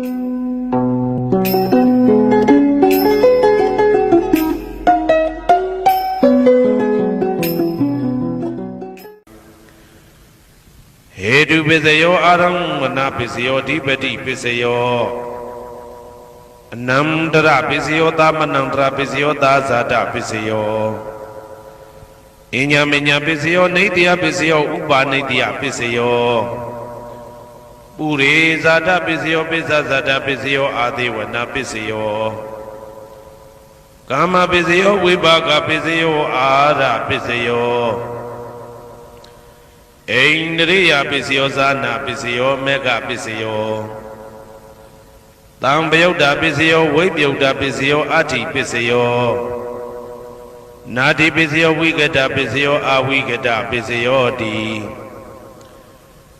ဟေတုပစ္စယောအာရမဏပစ္စယောဓိပတိပစ္စယောအနန္တရပစ္စယောသမနန္တရပစ္စယောသာဇာတပစ္စယောအညမညပစ္စယောနေတယပစ္စယောဥပါနေတယပစ္စယော ပုရိဇာတပစ္စယောပစ္စဇာတပစ္စယောအာသေဝနာပစ္စယောကာမပစ္စယောဝိပါကပစ္စယောအာရပစ္စယောအိန္ဒရိယပစ္စယောဇာနာပစ္စယောမေဃပစ္စယောတံပယုတ်တာပစ္စယောဝိပယုတ်တာပစ္စယောအဋ္ဌိပစ္စယောနာတိပစ္စယောဝိကတပစ္စယောအဝိကတပစ္စယောတိ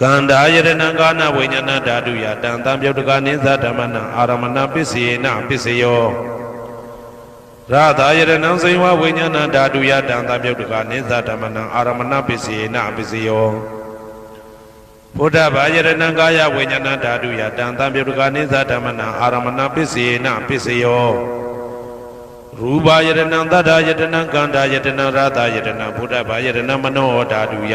ကန္တာယရဏံကာနဝိညာဏဓာတုယတံသံပြုတ်တကနေသဓမ္မနံအာရမဏပိစေနပိစယောရသာယရဏံစေဝဝိညာဏဓာတုယတံသပြုတ်တကနိသဓမ္မနံအာရမဏပစ္စယေနပစ္စယောဘုဒ္ဓဘာယရဏံကာယဝိညာဏဓာတုယတံသပြုတ်တကနိသဓမ္မနံအာရမဏပစ္စယေနပစ္စယောရူပယရဏံသတ္တယတနံကန္တာယတနံရသယတနံဘုဒ္ဓဘာယရဏံမနောဓာတုယ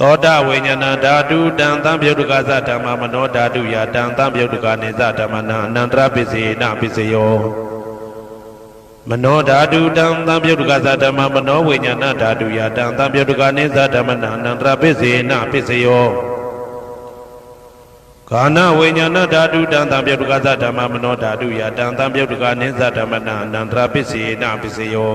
သောတာဝိညာဏဓာတုတံသံပြုတ်တကသဓမ္မမနောဓာတုယတံသံပြုတ်တကနေသဓမ္မနံအနန္တရပစ္စေနပစ္စယောမနောဓာတုတံသံပြုတ်တကသဓမ္မမနောဝိညာဏဓာတုယတံသံပြုတ်တကနေသဓမ္မနံအနန္တရပစ္စေနပစ္စယောကာနဝိညာဏဓာတုတံသံပြုတ်တကသဓမ္မမနောဓာတုယတံသံပြုတ်တကနေသဓမ္မနံအနန္တရပစ္စေနပစ္စယော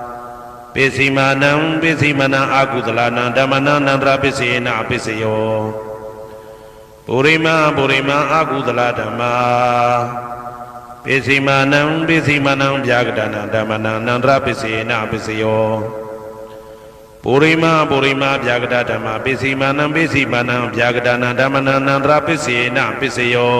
ပစ္စည်းမာနံပစ္စည်းမာနံအာကုသလနံဓမ္မနန္တရာပစ္စယေနပစ္စယောပုရိမံပုရိမာအာကုသလဓမ္မာပစ္စည်းမာနံပစ္စည်းမာနံဗျာကတနာဓမ္မနန္တရာပစ္စယေနပစ္စယောပုရိမာပုရိမာဗျာကတဓမ္မပစ္စည်းမာနံပစ္စည်းမာနံဗျာကတနာဓမ္မနန္တရာပစ္စယေနပစ္စယော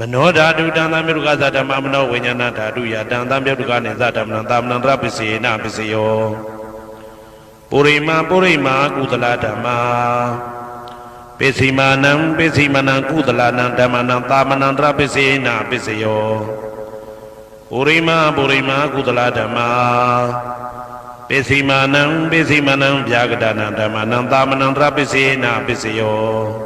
မနောဓာတုတံသံပြုတ်ကသဓမ္မမနောဝိညာဏဓာတုယတံသံပြုတ်ကနေသဓမ္မနံသာမဏံတရပစ္စေနပစ္စယောပုရိမာပုရိမာကုသလဓမ္မာပစ္စည်းမာနံပစ္စည်းမနံကုသလနံဓမ္မနံသာမဏံတရပစ္စေနပစ္စယောပုရိမာပုရိမာကုသလဓမ္မာပစ္စည်းမာနံပစ္စည်းမနံဗျာကတနံဓမ္မနံသာမဏံတရပစ္စေနပစ္စယော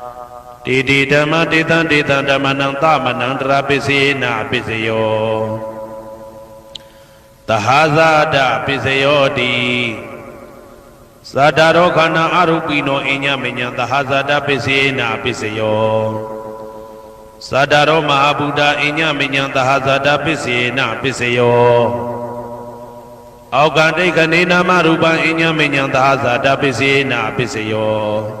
တေတိဓမ္မတေတံတေတံဓမ္မနံသာမဏံတရပစ္စေနပစ္စယောသဟဇာတပစ္စယောတိဇာတာရောခန္ဓာအရုပိနောအညမညံသဟဇာတပစ္စေနာပစ္စယောဇာတာရောမဟာဗုဒ္ဓအညမညံသဟဇာတပစ္စေနာပစ္စယောအောက်ကတိတ်ကနေနာမရူပံအညမညံသဟဇာတပစ္စေနာပစ္စယော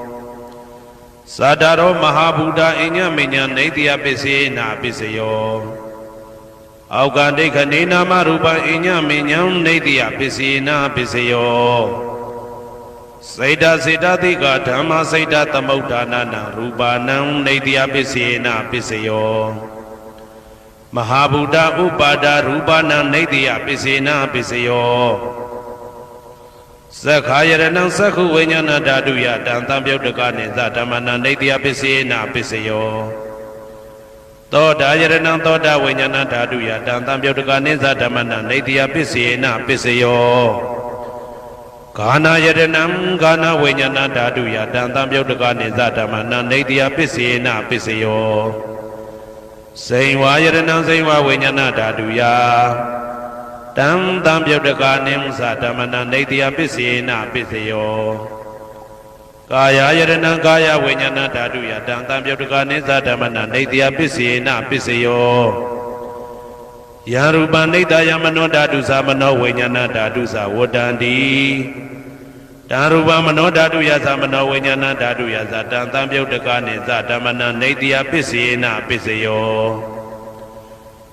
သတ္တရောမဟာဗုဒ္ဓအိညမေညာနေတယပစ္စေနပစ္စယောအောက်ကဒိဋ္ဌနေနာမရူပံအညမေညံနေတိယပစ္စေနာပစ္စယောစေတစေတသိကဓမ္မစေတသမုဋ္ဌာနာနာရူပါနံနေတိယပစ္စေနာပစ္စယောမဟာဗုဒ္ဓဥပါဒရူပနံနေတိယပစ္စေနာပစ္စယော သက္ခာယရဏံသက္ခုဝိညာဏဓာတုယတံတံပြုတ်တကနေသဓမ္မနာနေတိယပစ္စေနာပစ္စယောသောတာယရဏံသောတာဝိညာဏဓာတုယတံတံပြုတ်တကနိစ္စဓမ္မနံနေတိယပစ္စေနပစ္စယောဂာနာယရဏံဂာနာဝိညာဏဓာတုယတံတံပြုတ်တကနိစ္စဓမ္မနံနေတိယပစ္စေနပစ္စယောစိန်ဝါယရဏံစိန်ဝါဝိညာဏဓာတုယ တံတံပြုတ်တကနိစ္စဓမ္မနံနေတိယပစ္စေနပစ္စယောကာယယရဏံကာယဝိညာဏဓာတုယတံတံပြုတ်တကနိစ္စဓမ္မနာနေတယပစ္စေနပစ္စယောယံရူပနိတယမနောဓာတုသမနောဝိညာဏဓာတုသဝတ္တန္တိတံရူပမနောဓာတုယသမနောဝိညာဏဓာတုယသတံတံပြုတ်တကနိစ္စဓမ္မနာနေတယပစ္စေနပစ္စယော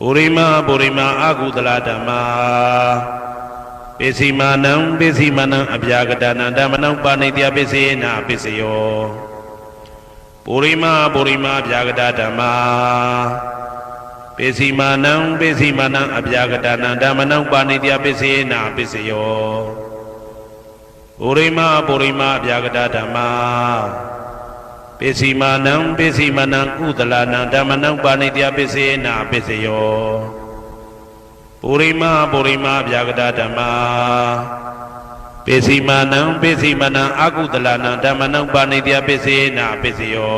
ပုရိမပုရိမအကုသလဓမ္မာပိစီမာနံပိစီမာနံအပြာကတနံဓမ္မနံပါဏိတယပိစေနာပိစယောပုရိမာပုရိမာအပြာကတဓမ္မာပိစီမာနံပိစီမာနံအပြာကတနံဓမ္မနံပါဏိတယပိစေနာပိစယောပုရိမာပုရိမာအပြာကတဓမ္မာ ပိစီမာနံပိစီမာနံကုသလနံဓမ္မနံပါဏိတယပိစေနာပိစယောပုရိမပုရိမဗျာဂတဓမ္မာပိစီမာနံပိစီမနံအကုသလနံဓမ္မနံပါဏိတယပိစေနာပိစယော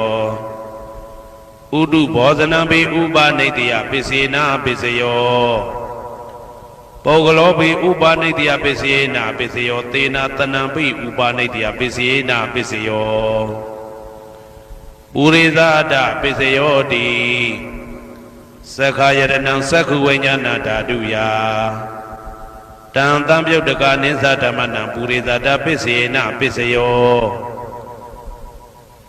ဥဒုဘောဇနံပိဥပနိတယပိစေနာပိစယောပုဂ္ဂလောပိဥပနိတယပိစေနာပိစယော သေနာတနံပိဥပနိတယပိစေနာပိစယော ပုရိသဒပိစယောတိသက္ခာယရဏံသက္ခုဝိညာဏဓာတုယတံတံပြုတ်တကနိစ္စဓမ္မနံပုရိသတာပစ္စေနပစ္စယော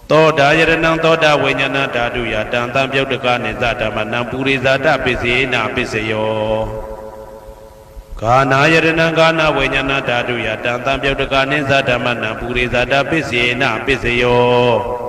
သောတာယရဏံသောတာဝိညာဏဓာတုယတံတံပြုတ်တကနိစ္စဓမ္မနံပုရိသတာပစ္စေနပစ္စယောဂာနာယရဏံဂာနာဝိညာဏဓာတုယတံတံပြုတ်တကနိစ္စဓမ္မနံပုရိသတာပစ္စေနပစ္စယော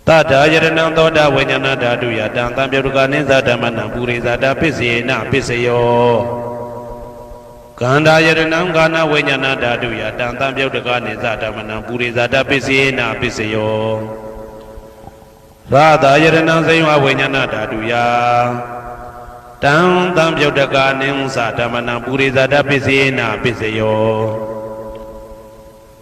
တုယတံတံပြုတ်တကနိသဓမ္မနံပုရိသတပစ္စေနပစ္စယောပုရိမပုရိမအဗျာကတနံဓမ္မနံပုရိသတပစ္စေနာပစ္စယောပုရိမပုရိမအဗျာကတနံဓမ္မနံဥပါနေတယပစ္စေနာပစ္စယောပုရိမပုရိမအဗျာကတနံဓမ္မနံပုရိသတပစ္စေနာပစ္စယောတထာယရဏံသောတာဝိညာဏဓာတုယတံသံပြုတ်တကနိသဓမ္မနံပုရိသတာပစ္စေနပစ္စယောကန္တာယရဏံကာနဝိညာဏဓာတုယတံသံပြုတ်တကနိသဓမ္မနံပုရိသတာပစ္စေနပစ္စယောရာသာယရဏံဇိဝဝိညာဏဓာတုယတံသံပြုတ်တကနိသဓမ္မနံပုရိသတာပစ္စေနပစ္စယော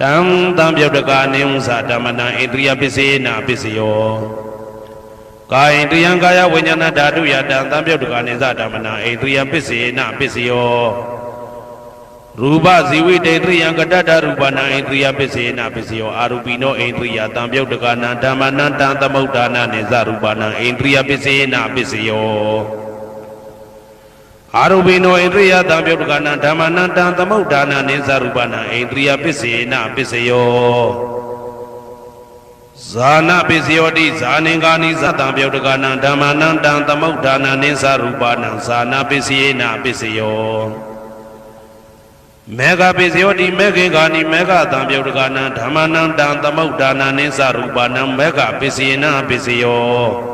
တံတံပြုတ်တကနေဥ္စာဓမ္မနံဣန္ဒြိယပစ္စေနာပစ္စယောကာယိန္ဒြိယံကာယဝိညာဏဓာတုယတံတံပြုတ်တကနေသဓမ္မနံဣန္ဒြိယပစ္စေနာပစ္စယောရူပဇီဝိတေန္ဒြိယံကတ္တတရူပနံဣန္ဒြိယပစ္စေနာပစ္စယောအာရူပိနောဣန္ဒြိယတံပြုတ်တကနံဓမ္မနံတံသမုဋ္ဌာနနေသရူပနံဣန္ဒြိယပစ္စေနာပစ္စယော အာရုပိနောဣန္ဒြိယတံပြုတ်တကနံဓမ္မနံတံသမုဋ္ဌာနနိသရူပနံဣန္ဒြိယပစ္စေနပစ္စယောဇာနာပစ္စယောတိဇာနင်္ဂာနိသတံပြုတ်တကနံဓမ္မနံတံသမုဋ္ဌာနနိသရူပနံဇာနာပစ္စယေနပစ္စယောမေဃပစ္စယောတိမေခင်္ဂာနိမေဃတံပြုတ်တကနံဓမ္မနံတံသမုဋ္ဌာနနိသရူပနံမေဃပစ္စယေနပစ္စယော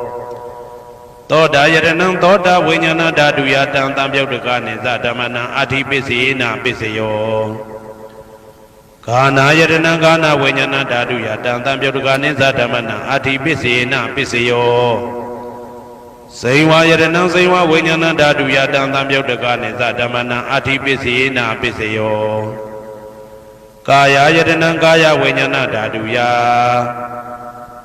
တ သောတာယရဏံသောတာဝိညာဏဓာတုယတံတံပြုတ်တကနိသဓမ္မနံအာတိပစ္စေနာပစ္စယောဂာနာယရဏံဂာနာဝိညာဏဓာတုယတံတံပြုတ်တကနိသဓမ္မနံအာတိပစ္စေနာပစ္စယောဇိဝယရဏံဇိဝဝိညာဏဓာတုယတံတံပြုတ်တကနိသဓမ္မနံအာတိပစ္စေနာပစ္စယောကာယယတနံကာယဝိညာဏဓာတုယ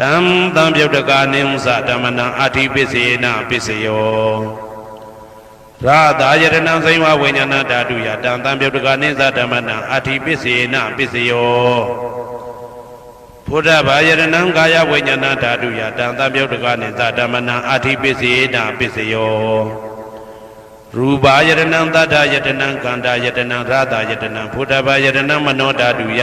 တံတံပြုတ်တကာနိမုသဓမ္မနံအာတိပစ္စေနပစ္စယောရာသာယရဏံစိဝဝိညာဏဓာတုယတံတံပြုတ်တကာနိသဓမ္မနံအာတိပစ္စေနပစ္စယောဘုဒ္ဓဘာယရဏံကာယဝိညာဏဓာတုယတံတံပြုတ်တကာနိသဓမ္မနံအာတိပစ္စေနပစ္စယောရူပါယရဏံတတ္ထယတနံကန္တာယတနံရာသာယတနံဘုဒ္ဓဘာယရဏံမနောဓာတုယ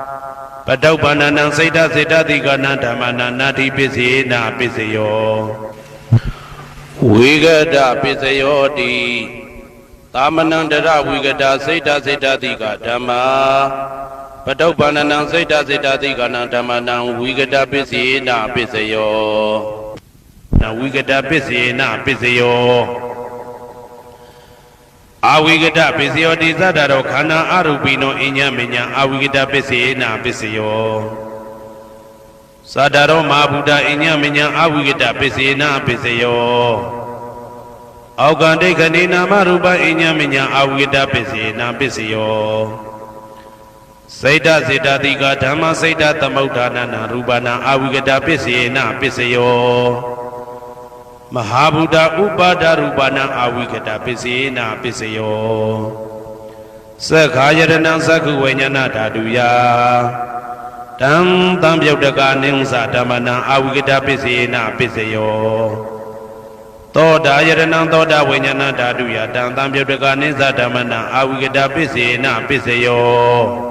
ပတုပ္ပန္နံစိတ်တစိတ်တတိကနံဓမ္မနာနာတိပစ္စေနပစ္စယောဝိဂဒပစ္စယောတိသာမဏံတရဝိဂဒစိတ်တစိတ်တတိကဓမ္မာပတုပ္ပန္နံစိတ်တစိတ်တတိကနံဓမ္မနံဝိဂဒပစ္စေနပစ္စယောနဝိဂဒပစ္စေနပစ္စယော အာဝိကတပစ္စယောတိသတ္တရောခန္ဓာအရူပိနောအညမညာအာဝိကတပစ္စေနာပစ္စယောသတ္တရောမဟာဗုဒ္ဓအညမညာအာဝိကတပစ္စေနာပစ္စယောအောက်ကံဒိဋ္ဌိနာမရူပအညမညာအာဝိကတပစ္စေနာပစ္စယောစိတ်တစေတတိကဓမ္မစိတ်တသမုဋ္ဌာနနာရူပနာအာဝိကတပစ္စေနာပစ္စယော မဟာဗုဒ္ဓဥပါဒရူပနာအာဝိကတပစ္စေနာပစ္စယောသက္ခာယရဏံသက္ခုဝိညာဏဓာတုယတံတံပြုတ်တကာနိဥ္စဓမ္မနံအာဝိကတပစ္စေနာပစ္စယောသောတာယရဏံသောတာဝိညာဏဓာတုယတံတံပြုတ်တကာနိသဓမ္မနံအာဝိကတပစ္စေနာပစ္စယော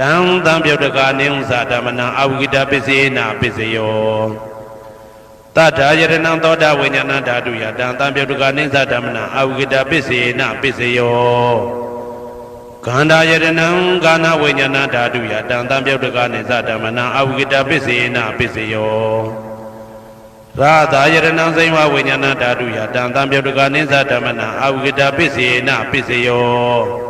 တံတံပြုတ်တကာနိဥ္စဓမ္မနံအဝိကတပစ္စေနာပစ္စယောတတ္ထာယရဏံသောတာဝိညာဏဓာတုယတံတံပြုတ်တကာနိစ္စဓမ္မနံအဝိကတပစ္စေနာပစ္စယောခန္ဓာယရဏံကာနဝိညာဏဓာတုယတံတံပြုတ်တကာနိစ္စဓမ္မနံအဝိကတပစ္စေနာပစ္စယောရာသာယရဏံစိဝဝိညာဏဓာတုယတံတံပြုတ်တကာနိစ္စဓမ္မနံအဝိကတပစ္စေနာပစ္စယော